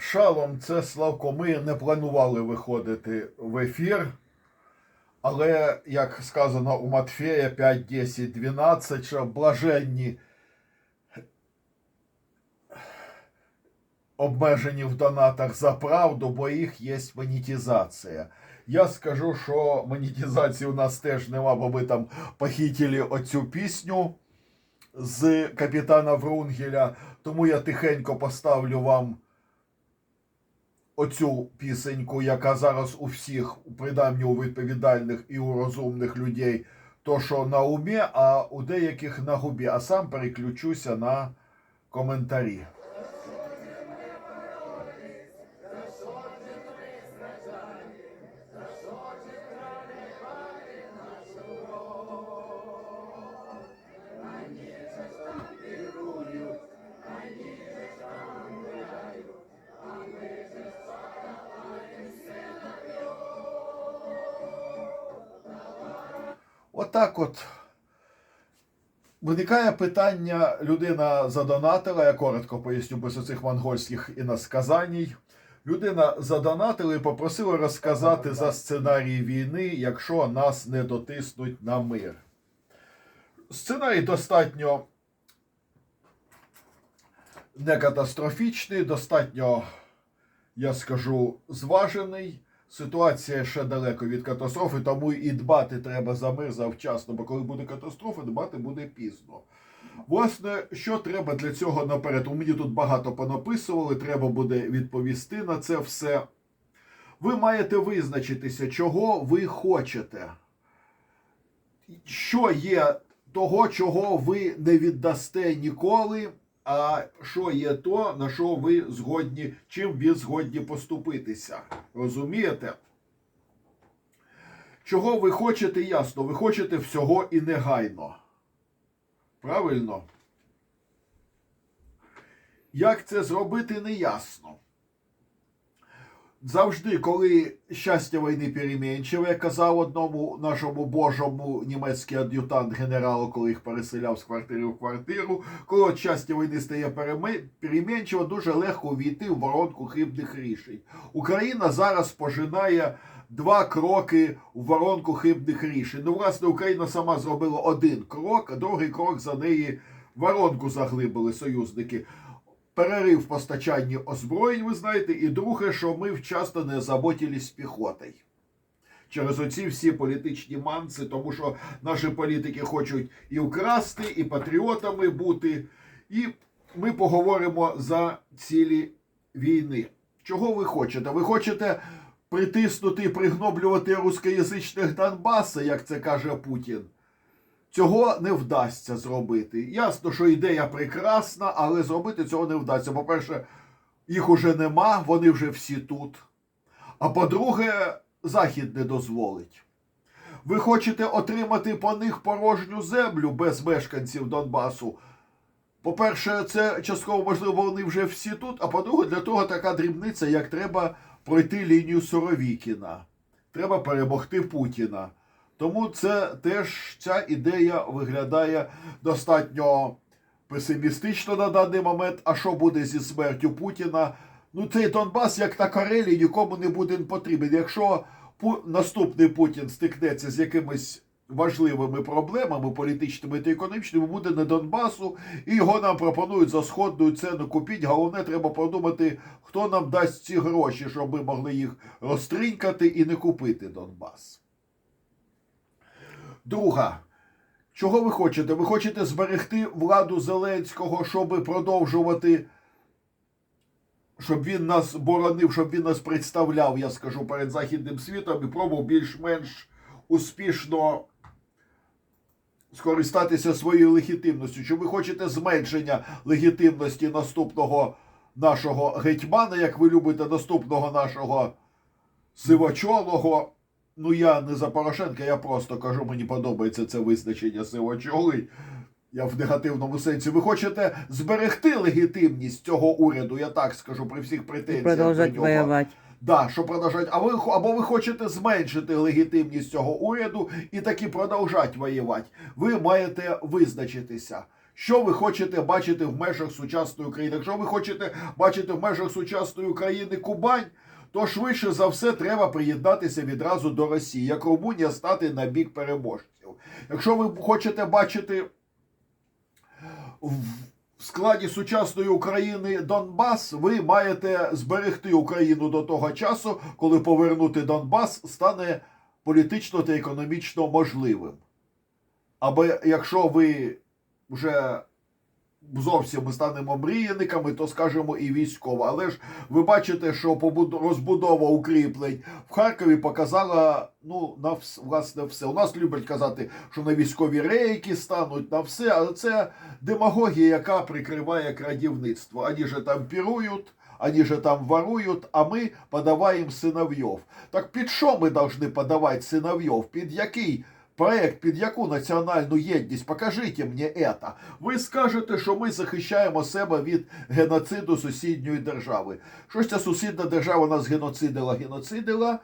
Шалом, це Славко. Ми не планували виходити в ефір. Але, як сказано у Матфея 5, 10, 12, що блаженні обмежені в донатах за правду, бо їх є монетизація. Я скажу, що монетизації у нас теж нема, бо ми там похитили оцю пісню з капітана Врунгеля. Тому я тихенько поставлю вам оцю пісеньку, яка зараз у всіх, принаймні у відповідальних і у розумних людей, то що на умі, а у деяких на губі. А сам переключуся на коментарі. Отак от виникає питання, людина задонатила, я коротко поясню без оцих монгольських іносказаній. Людина задонатила і попросила розказати за сценарій війни, якщо нас не дотиснуть на мир. Сценарій достатньо не катастрофічний, достатньо, я скажу, зважений. Ситуація ще далеко від катастрофи, тому і дбати треба за мир завчасно, бо коли буде катастрофа, дбати буде пізно. Власне, що треба для цього наперед? У мені тут багато понаписували, треба буде відповісти на це все. Ви маєте визначитися, чого ви хочете. Що є того, чого ви не віддасте ніколи, а що є то, на що ви згодні, чим ви згодні поступитися. Розумієте? Чого ви хочете, ясно, ви хочете всього і негайно. Правильно? Як це зробити, не ясно. Завжди, коли щастя війни перемінчиве, казав одному нашому божому німецький ад'ютант генералу, коли їх переселяв з квартири в квартиру, коли от щастя війни стає перемінчиво, дуже легко увійти в воронку хибних рішень. Україна зараз пожинає два кроки в воронку хибних рішень. Ну, власне, Україна сама зробила один крок, а другий крок за неї воронку заглибили союзники перерив в постачанні озброєнь, ви знаєте, і друге, що ми вчасно не заботились піхотою. Через оці всі політичні манси, тому що наші політики хочуть і вкрасти, і патріотами бути. І ми поговоримо за цілі війни. Чого ви хочете? Ви хочете притиснути і пригноблювати рускоязичних Донбаса, як це каже Путін? Цього не вдасться зробити. Ясно, що ідея прекрасна, але зробити цього не вдасться. По-перше, їх уже нема, вони вже всі тут. А по-друге, Захід не дозволить. Ви хочете отримати по них порожню землю без мешканців Донбасу. По-перше, це частково можливо, вони вже всі тут. А по-друге, для того така дрібниця, як треба пройти лінію Суровікіна. Треба перемогти Путіна. Тому це теж ця ідея виглядає достатньо песимістично на даний момент. А що буде зі смертю Путіна? Ну, цей Донбас, як на Карелії, нікому не буде потрібен. Якщо наступний Путін стикнеться з якимись важливими проблемами політичними та економічними, буде не Донбасу, і його нам пропонують за сходну ціну купіть. Головне, треба подумати, хто нам дасть ці гроші, щоб ми могли їх розтринькати і не купити Донбас. Друга. Чого ви хочете? Ви хочете зберегти владу Зеленського, щоб продовжувати, щоб він нас боронив, щоб він нас представляв, я скажу, перед Західним світом і пробував більш-менш успішно скористатися своєю легітимністю. Чи ви хочете зменшення легітимності наступного нашого гетьмана, як ви любите, наступного нашого сивочолого? Ну, я не за Порошенка, я просто кажу, мені подобається це визначення сивочолий. Я в негативному сенсі. Ви хочете зберегти легітимність цього уряду, я так скажу, при всіх претензіях. продолжать до нього. воевать. Да, що продовжать. А ви або ви хочете зменшити легітимність цього уряду і таки продовжати воювати. Ви маєте визначитися, Що ви хочете бачити в межах сучасної України? Якщо ви хочете бачити в межах сучасної України Кубань, то швидше за все треба приєднатися відразу до Росії, як Румунія стати на бік переможців. Якщо ви хочете бачити в складі сучасної України Донбас, ви маєте зберегти Україну до того часу, коли повернути Донбас стане політично та економічно можливим. Аби якщо ви вже зовсім ми станемо мріяниками, то скажемо і військово. Але ж ви бачите, що розбудова укріплень в Харкові показала ну на вс- власне все. У нас люблять казати, що на військові рейки стануть на все, але це демагогія, яка прикриває крадівництво. Ані же там пірують. Они же там воруют, а ми подаваємо синовйов. Так під що ми повинні подавати синовйов? Під який проект, під яку національну єдність? Покажіть мені это. Ви скажете, що ми захищаємо себе від геноциду сусідньої держави. Що ж ця сусідня держава нас геноцидила, геноцидила,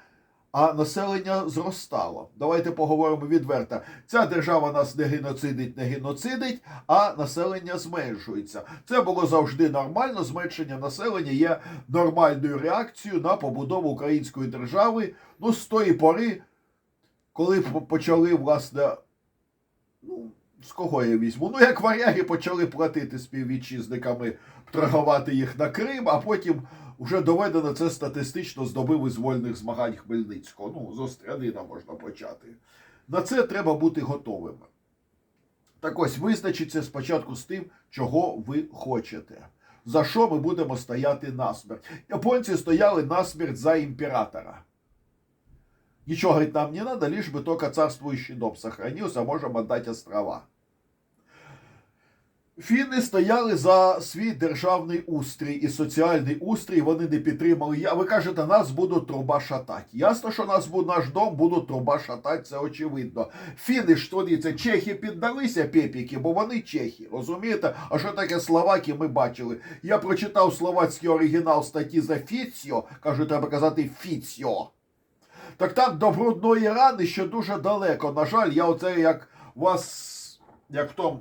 а населення зростало. Давайте поговоримо відверто. Ця держава нас не геноцидить, не геноцидить, а населення зменшується. Це було завжди нормально. Зменшення населення є нормальною реакцією на побудову української держави. Ну, з тої пори, коли почали, власне, ну, з кого я візьму? Ну, як варяги почали платити співвітчизниками, торгувати їх на Крим, а потім вже доведено це статистично з доби визвольних змагань Хмельницького. Ну, з Острянина можна почати. На це треба бути готовими. Так ось визначіться спочатку з тим, чого ви хочете. За що ми будемо стояти насмерть? Японці стояли насмерть за імператора. Ничего, говорит, нам не надо, лишь бы только царствующий дом сохранился, можем отдать острова. Фіни стояли за свій державний устрій і соціальний устрій, вони не підтримали. Ви кажете, нас будуть труба шатати. Ясно, що нас буде наш дом будуть труба шатати, це очевидно. Фіни ж тоді це чехи піддалися пепіки, бо вони чехи. Розумієте? А що таке словаки, ми бачили. Я прочитав словацький оригінал статті за Фіціо, кажу, треба казати Фіціо. Так там до брудної рани ще дуже далеко. На жаль, я оце як вас, як том,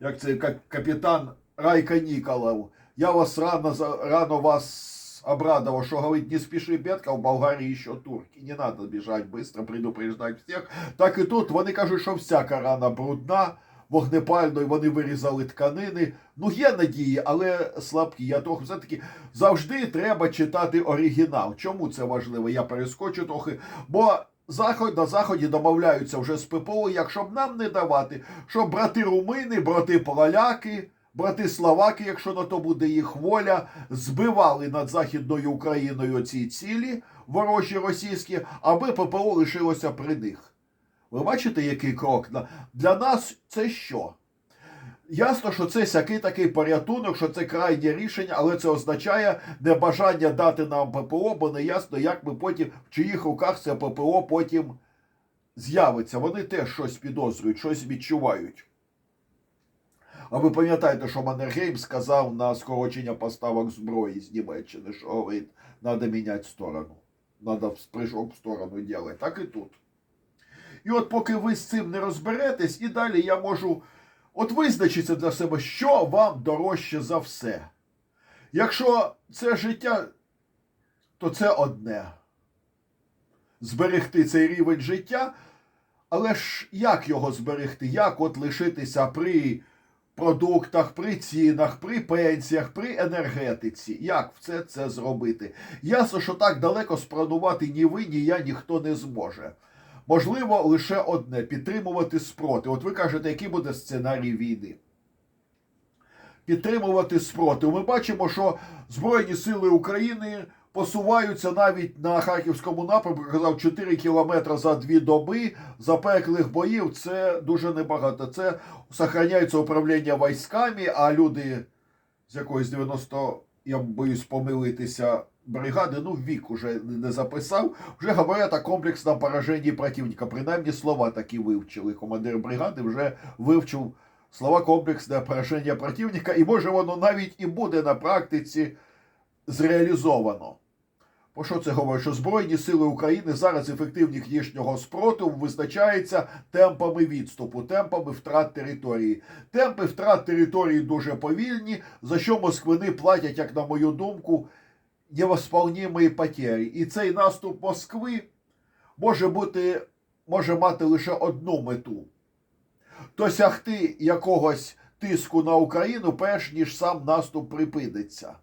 як це как капітан Райка Ніколов. Я вас рано, рано вас обрадовал, что говорит, не спеши, Петка, в Болгарії ще турки. Не надо бежать быстро, предупреждать всіх. Так і тут вони кажуть, що всяка рана брудна, вогнепальною, вони вирізали тканини. Ну, є надії, але слабкі. Я трохи все-таки завжди треба читати оригінал. Чому це важливо? Я перескочу трохи. Бо заход на заході домовляються вже з ППО, якщо б нам не давати, щоб брати румини, брати поляки, брати словаки, якщо на то буде їх воля, збивали над Західною Україною ці цілі ворожі російські, аби ППО лишилося при них. Ви бачите, який крок? Для- нас це що? Ясно, що це сякий такий порятунок, що це крайнє рішення, але це означає небажання дати нам ППО, бо не ясно, як ми потім, в чиїх руках це ППО потім з'явиться. Вони теж щось підозрюють, щось відчувають. А ви пам'ятаєте, що Маннергейм сказав на скорочення поставок зброї з Німеччини, що говорить, треба міняти сторону. Треба прыжок в сторону робити. Так і тут. І от поки ви з цим не розберетесь, і далі я можу от визначитися для себе, що вам дорожче за все. Якщо це життя, то це одне. Зберегти цей рівень життя, але ж як його зберегти? Як от лишитися при продуктах, при цінах, при пенсіях, при енергетиці? Як все це зробити? Ясно, що так далеко спранувати ні ви, ні я ніхто не зможе. Можливо, лише одне підтримувати спротив. От ви кажете, який буде сценарій війни? Підтримувати спротив. Ми бачимо, що Збройні сили України посуваються навіть на Харківському напрямку, казав, 4 кілометри за дві доби запеклих боїв. Це дуже небагато. Це сохраняється управління військами, а люди з якоїсь 90, я боюсь помилитися, бригади, ну вік уже не записав, вже говорять о комплексному пораженні противника. Принаймні слова такі вивчили. Командир бригади вже вивчив слова комплексне пораження противника, і може воно навіть і буде на практиці зреалізовано. Про що це говорить? Що Збройні сили України зараз ефективність їхнього спротиву визначається темпами відступу, темпами втрат території. Темпи втрат території дуже повільні, за що москвини платять, як на мою думку, невосполнімі потери. І цей наступ Москви може бути, може мати лише одну мету досягти якогось тиску на Україну, перш ніж сам наступ припиниться.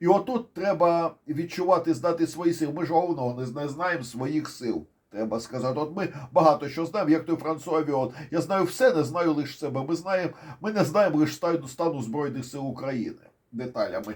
І отут треба відчувати, знати свої сили. Ми ж головного не, знаємо своїх сил. Треба сказати, от ми багато що знаємо, як той Франсуа Віон. Я знаю все, не знаю лише себе. Ми знаємо, ми не знаємо лише стану Збройних сил України деталями.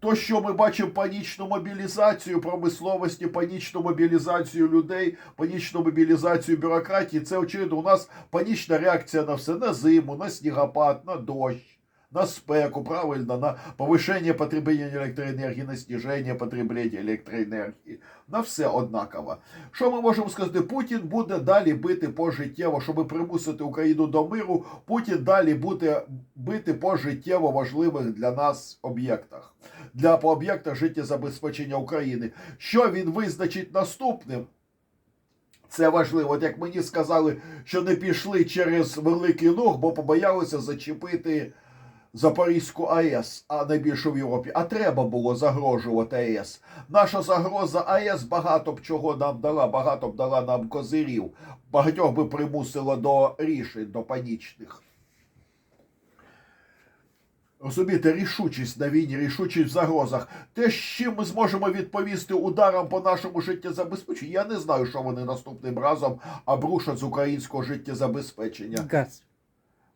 То, що ми бачимо панічну мобілізацію промисловості, панічну мобілізацію людей, панічну мобілізацію бюрократії, це очевидно, у нас панічна реакція на все, на зиму, на снігопад, на дощ, на спеку, правильно, на повишення потреблення електроенергії, на сниження потреблення електроенергії. На все однаково. Що ми можемо сказати? Путін буде далі бити пожиттєво, щоб примусити Україну до миру. Путін далі буде бити по життєво важливих для нас об'єктах, для по об'єктах життєзабезпечення України. Що він визначить наступним? Це важливо. От як мені сказали, що не пішли через Великий Луг, бо побоялися зачепити Запорізьку АЕС, а найбільшу в Європі. А треба було загрожувати АЕС. Наша загроза АЕС багато б чого нам дала, багато б дала нам козирів. Багатьох би примусило до рішень, до панічних. Розумієте, рішучість на війні, рішучість в загрозах. Те, з чим ми зможемо відповісти ударам по нашому життєзабезпеченню, я не знаю, що вони наступним разом обрушать з українського життєзабезпечення. Газ.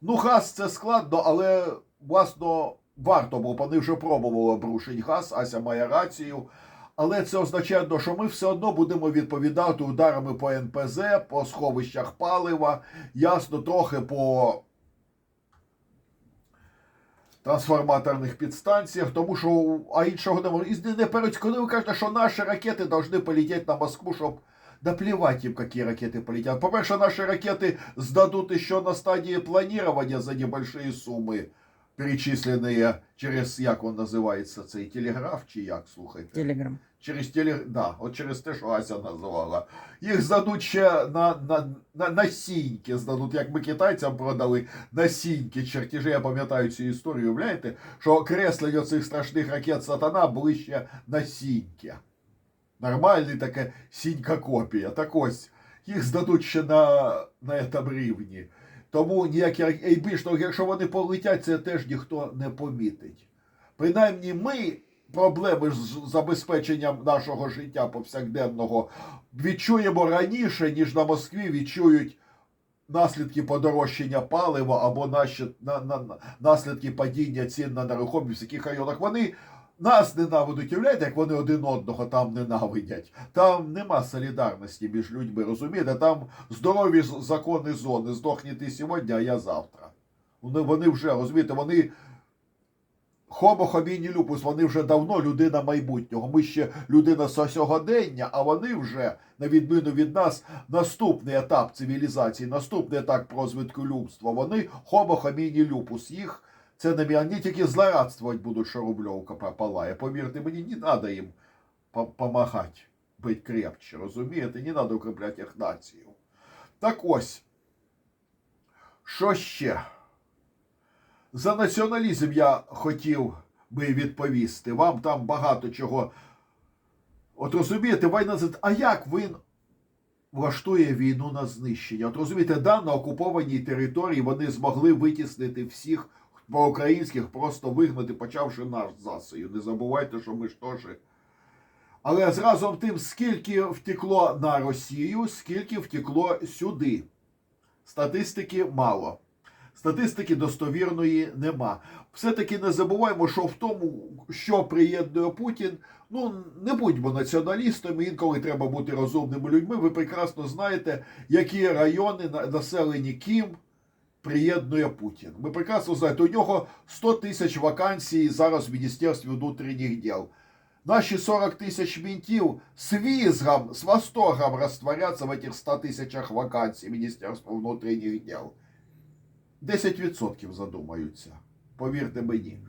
Ну, газ це складно, але власно варто, бо вони вже пробували обрушити газ, Ася має рацію. Але це означає, ну, що ми все одно будемо відповідати ударами по НПЗ, по сховищах палива, ясно, трохи по трансформаторних підстанціях, тому що а іншого не може. І не перед, коли ви кажете, що наші ракети повинні полетіти на Москву, щоб наплевать им, какие ракеты полетят. По-перше, наши ракеты сдадут еще на стадии планирования за небольшие суммы, перечисленные через, як он називається, цей телеграф, чи як, слухайте? Телеграм. Через теле... да, от через те, що Ася називала. Їх здадуть ще на, на, на, на сіньки, здадуть, як ми китайцям продали на сіньки чертежі. Я пам'ятаю цю історію, уявляєте, що окреслення цих страшних ракет сатана були ще на сіньки. Нормальний таке сінька копія. Так ось, їх здадуть ще на, на этом рівні. Тому ніякі і більш того, якщо вони полетять, це теж ніхто не помітить. Принаймні, ми проблеми з забезпеченням нашого життя повсякденного відчуємо раніше, ніж на Москві відчують наслідки подорожчання палива або наслідки падіння цін на нерухомість в яких районах. Вони нас ненавидять, уявляєте, як вони один одного там ненавидять. Там нема солідарності між людьми, розумієте? Там здорові закони зони. Здохні ти сьогодні, а я завтра. Вони, вже, розумієте, вони Homo homini lupus, вони вже давно людина майбутнього. Ми ще людина сьогодення, а вони вже, на відміну від нас, наступний етап цивілізації, наступний етап розвитку людства. Вони Homo homini lupus. Їх це не тільки злорадствувати будуть, що рубльовка пропалає. Повірте мені, не треба їм допомагати бути крепче, розумієте? Не треба укріпляти їх націю. Так ось, що ще? За націоналізм я хотів би відповісти. Вам там багато чого. От розумієте, війна А як він влаштує війну на знищення? От розумієте, да, на окупованій території вони змогли витіснити всіх проукраїнських, просто вигнати, почавши наш засою. Не забувайте, що ми ж теж. Але з разом тим, скільки втекло на Росію, скільки втекло сюди. Статистики мало. Статистики достовірної нема. Все-таки не забуваємо, що в тому, що приєднує Путін, ну не будьмо націоналістами, інколи треба бути розумними людьми. Ви прекрасно знаєте, які райони населені ким приєднує Путін. Ви прекрасно знаєте, у нього 100 тисяч вакансій зараз в Міністерстві внутрішніх діл. Наші 40 тисяч мінтів з візгом, з восторгом растворяться в этих 100 тисячах вакансій Міністерства внутрішніх діл. 10% задумаються. Повірте мені.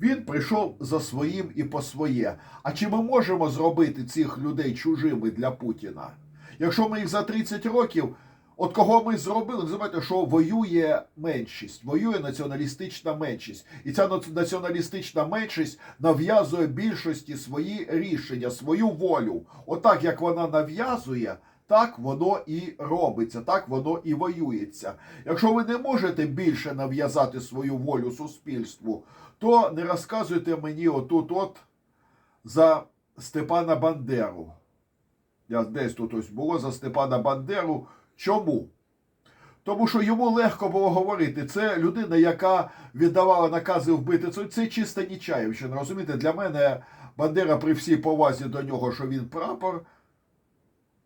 Він прийшов за своїм і по своє. А чи ми можемо зробити цих людей чужими для Путіна? Якщо ми їх за 30 років, от кого ми зробили, знаєте, що воює меншість, воює націоналістична меншість. І ця націоналістична меншість нав'язує більшості свої рішення, свою волю. Отак, як вона нав'язує, так воно і робиться, так воно і воюється. Якщо ви не можете більше нав'язати свою волю суспільству, то не розказуйте мені отут от за Степана Бандеру. Я десь тут ось було за Степана Бандеру. Чому? Тому що йому легко було говорити. Це людина, яка віддавала накази вбити. Це, це чиста Нічаївщина. Розумієте, для мене Бандера при всій повазі до нього, що він прапор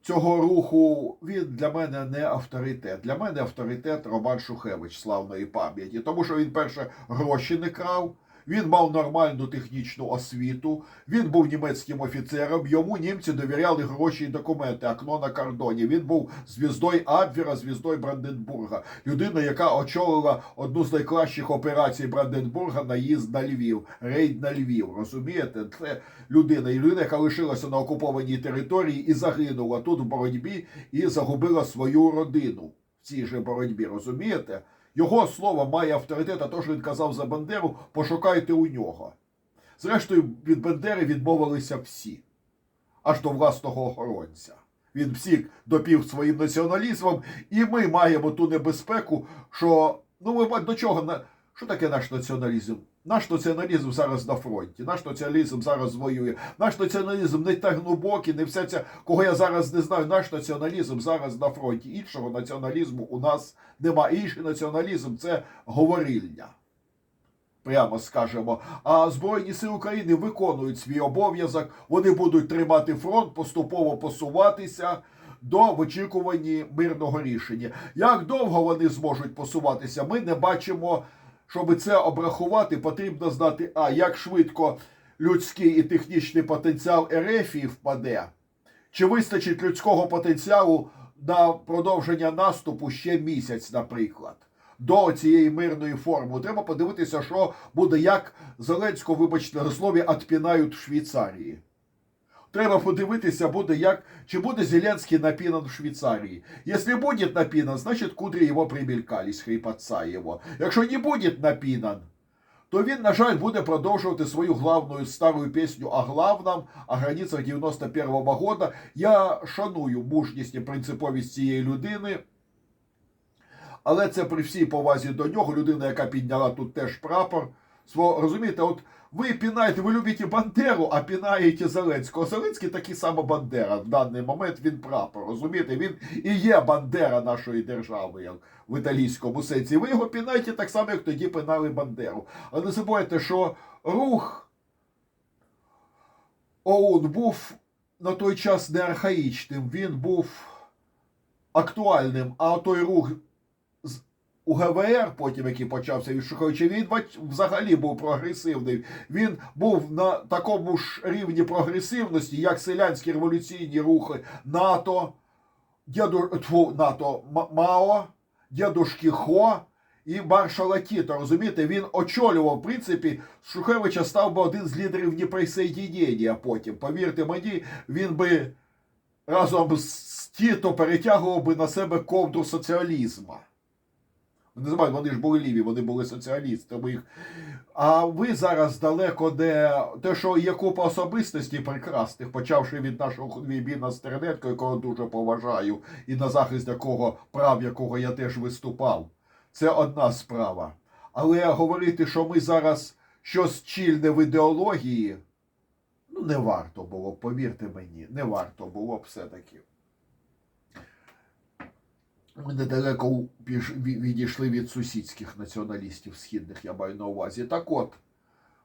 цього руху, він для мене не авторитет. Для мене авторитет Роман Шухевич славної пам'яті. Тому що він, перше, гроші не крав. Він мав нормальну технічну освіту, він був німецьким офіцером, йому німці довіряли гроші і документи, окно на кордоні. Він був звіздою Абвера, звіздою Бранденбурга. Людина, яка очолила одну з найкращих операцій Бранденбурга наїзд на Львів, рейд на Львів. Розумієте? Це людина, людина, яка лишилася на окупованій території і загинула тут в боротьбі і загубила свою родину в цій же боротьбі. Розумієте? Його слово має авторитет, а то, що він казав за Бандеру, пошукайте у нього. Зрештою, від Бандери відмовилися всі, аж до власного охоронця. Він всіх допів своїм націоналізмом, і ми маємо ту небезпеку, що ну ми до чого що таке наш націоналізм? Наш націоналізм зараз на фронті, наш націоналізм зараз воює. Наш націоналізм не глибокий, не вся ця, кого я зараз не знаю. Наш націоналізм зараз на фронті. Іншого націоналізму у нас немає. Інший націоналізм це говорильня. Прямо скажемо. А Збройні сили України виконують свій обов'язок. Вони будуть тримати фронт, поступово посуватися до в мирного рішення. Як довго вони зможуть посуватися, ми не бачимо. Щоб це обрахувати, потрібно знати, а як швидко людський і технічний потенціал Ерефії впаде, чи вистачить людського потенціалу на продовження наступу ще місяць, наприклад, до цієї мирної форми. Треба подивитися, що буде, як Зеленського, вибачте, на слові, відпінають в Швейцарії. Треба подивитися, буде як, чи буде Зеленський напинан в Швейцарии. Если будет напинан, значит кудри его примелькались, хрипотца его. Якщо не будет напинан, то він, на жаль, буде продовжувати свою главну стару пісню о главном, о границях 91-го года. Я шаную мужність і принциповість цієї людини. Але це при всій повазі до нього, людина, яка підняла тут теж прапор. Розумієте, от ви пінаєте, ви любите Бандеру, а пінаєте Зеленського. Зеленський такий само Бандера. В даний момент він прапор. Розумієте, він і є Бандера нашої держави, як в італійському сенсі. Ви його пінаєте так само, як тоді пинали Бандеру. Але не забувайте, що рух ОУН був на той час не архаїчним, він був актуальним, а той рух у ГВР, потім який почався від Шуховича, він взагалі був прогресивний. Він був на такому ж рівні прогресивності, як селянські революційні рухи НАТО, дяду, тьфу, НАТО Мао, дядушки Хо і маршала Тіта. Розумієте, він очолював, в принципі, Шухевича став би один з лідерів Дніприсоєдінення потім. Повірте мені, він би разом з Тіто перетягував би на себе ковдру соціалізма. Не забувайте, вони ж були ліві, вони були соціалісти. Ми їх... А ви зараз далеко де те, що є купа особистостей прекрасних, почавши від нашого Вібіна Стерненко, якого дуже поважаю, і на захист якого прав якого я теж виступав. Це одна справа. Але говорити, що ми зараз щось чільне в ідеології, ну не варто було, повірте мені, не варто було б все-таки. Ми недалеко відійшли від сусідських націоналістів східних, я маю на увазі. Так от,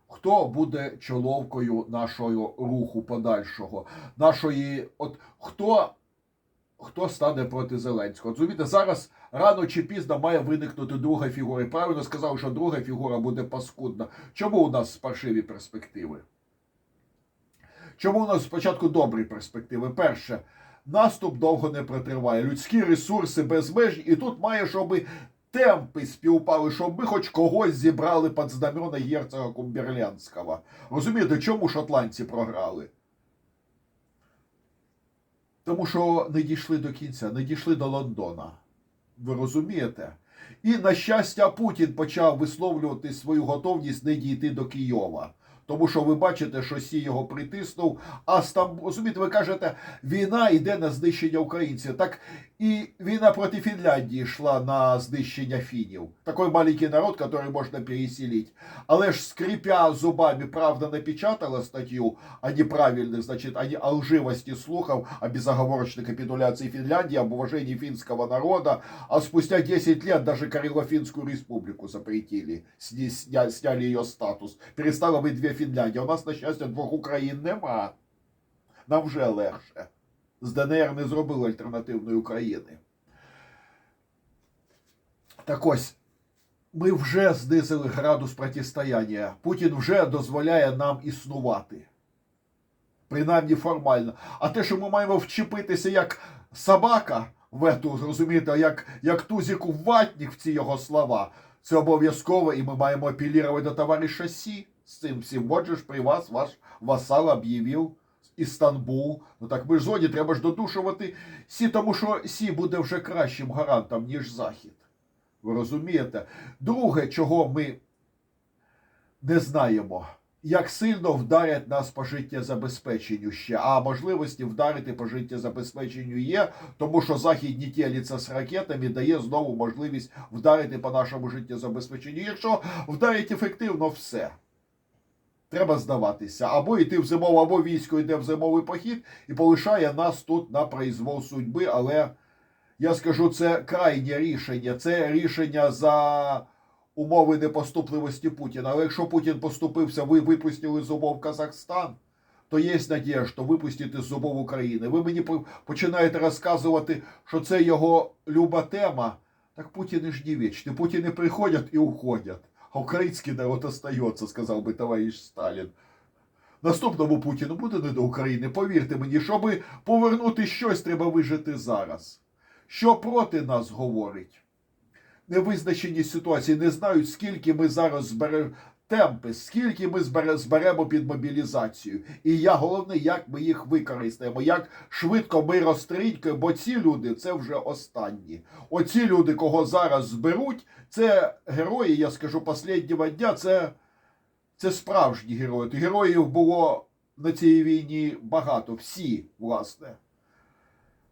хто буде чоловкою нашого руху подальшого? Нашої, от хто, хто стане проти Зеленського? Розумієте, зараз рано чи пізно має виникнути друга фігура. І правильно сказав, що друга фігура буде паскудна. Чому у нас паршиві перспективи? Чому у нас спочатку добрі перспективи? Перше, наступ довго не протриває. Людські ресурси безмежні, і тут має, щоб темпи співпали, щоб ми хоч когось зібрали під знамена герцога Кумберлянського. Розумієте, чому шотландці програли? Тому що не дійшли до кінця, не дійшли до Лондона. Ви розумієте? І, на щастя, Путін почав висловлювати свою готовність не дійти до Києва. Тому що ви бачите, що Сі його притиснув. А Стамбул, розумієте, ви кажете, війна йде на знищення українців. Так і війна проти Фінляндії йшла на знищення фінів. Такий маленький народ, який можна переселити. Але ж скрипя зубами, правда напечатала статтю о неправильных, значит, о, о лживости слухов, о безоговорочной капитуляции Финляндии, об уважении финского народа. А спустя 10 лет даже Карело-Финскую республику запретили, сня, сня- сняли ее статус. Перестало быть две Фінляндії. У нас, на щастя, двох Україн нема. Нам вже легше. З ДНР не зробили альтернативної України. Так ось, ми вже знизили градус протистояння. Путін вже дозволяє нам існувати. Принаймні формально. А те, що ми маємо вчепитися як собака в ету, зрозумієте, як, як тузіку в ватник в ці його слова, це обов'язково, і ми маємо апелірувати до товариша Сі з цим всім. Отже ж, при вас ваш васал об'явив Істанбул. Ну так ми ж зоні, треба ж додушувати Сі, тому що Сі буде вже кращим гарантом, ніж Захід. Ви розумієте? Друге, чого ми не знаємо, як сильно вдарять нас по життєзабезпеченню ще, а можливості вдарити по життєзабезпеченню є, тому що Захід не з ракетами, дає знову можливість вдарити по нашому життєзабезпеченню. Якщо вдарить ефективно, все. Треба здаватися. Або йти в зимову, або військо йде в зимовий похід і полишає нас тут на произвол судьби, але я скажу, це крайнє рішення. Це рішення за умови непоступливості Путіна. Але якщо Путін поступився, ви випустили з умов Казахстан, то є надіжда випустити з зубов України. Ви мені починаєте розказувати, що це його люба тема. Так Путін і ж не вічний. Путіни приходять і уходять. А український народ остається, сказав би товариш Сталін. Наступному Путіну буде не до України. Повірте мені, щоб повернути щось, треба вижити зараз. Що проти нас говорить? Невизначені ситуації не знають, скільки ми зараз темпи, скільки ми зберемо під мобілізацію. І я головне, як ми їх використаємо, як швидко ми розстрількаємо, бо ці люди це вже останні. Оці люди, кого зараз зберуть, це герої, я скажу, останнього дня, це, це справжні герої. Героїв було на цій війні багато, всі, власне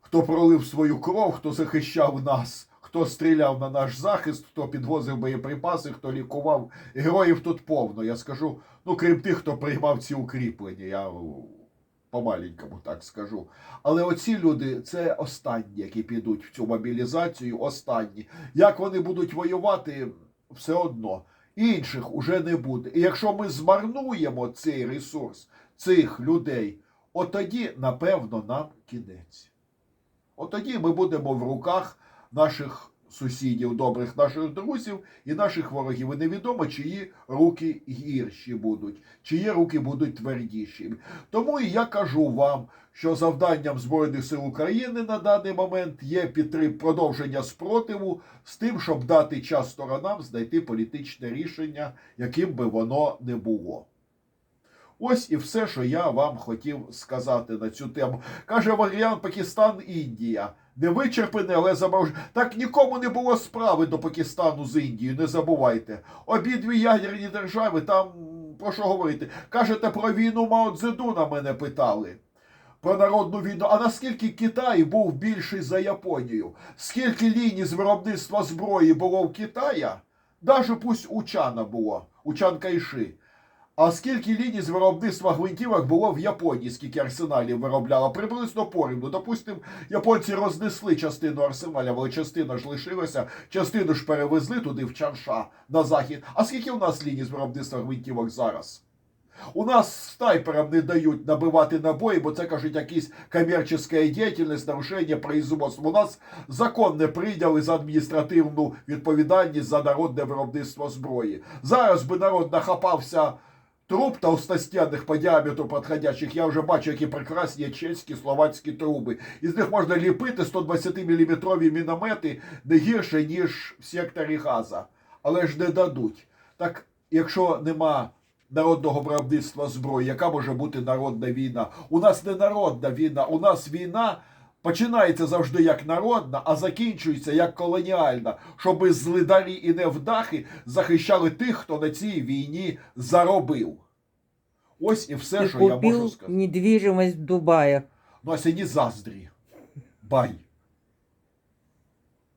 хто пролив свою кров, хто захищав нас, хто стріляв на наш захист, хто підвозив боєприпаси, хто лікував. Героїв тут повно. Я скажу, ну крім тих, хто приймав ці укріплення. Я по-маленькому так скажу. Але оці люди це останні, які підуть в цю мобілізацію, останні. Як вони будуть воювати, все одно. Інших уже не буде. І якщо ми змарнуємо цей ресурс цих людей, от тоді, напевно, нам кінець. От тоді ми будемо в руках наших сусідів, добрих наших друзів і наших ворогів. І невідомо, чиї руки гірші будуть, чиї руки будуть твердіші. Тому і я кажу вам, що завданням Збройних сил України на даний момент є підтрим продовження спротиву з тим, щоб дати час сторонам знайти політичне рішення, яким би воно не було. Ось і все, що я вам хотів сказати на цю тему. Каже варіант Пакистан, Індія. Не вичерпаний, але замовж. Так нікому не було справи до Пакистану з Індією, не забувайте. Обидві ядерні держави там про що говорити? Кажете про війну Мао Цзедуна мене питали. Про народну війну. А наскільки Китай був більший за Японію? Скільки ліній з виробництва зброї було в Китаї? Даже пусть у Чана було, у Чан Кайши. А скільки ліній з виробництва гвинтівок було в Японії, скільки арсеналів виробляла? Приблизно порівну. Допустим, японці рознесли частину арсеналів, але частина ж лишилася, частину ж перевезли туди в Чанша на захід. А скільки у нас ліній з виробництва гвинтівок зараз? У нас снайперам не дають набивати набої, бо це кажуть якісь комерційська діяльність, нарушення производства. У нас закон не прийняли за адміністративну відповідальність за народне виробництво зброї. Зараз би народ нахапався труб толстостенних по діаметру підходячих, я вже бачу, які прекрасні чеські, словацькі труби. Із них можна ліпити 120-мм міномети не гірше, ніж в секторі Газа. Але ж не дадуть. Так, якщо нема народного виробництва зброї, яка може бути народна війна? У нас не народна війна, у нас війна. Починається завжди як народна, а закінчується як колоніальна, щоби злидарі і невдахи захищали тих, хто на цій війні заробив. Ось і все, що я можу сказати. недвіжимость в Дубаї. Ну, а сині заздрі. Бай.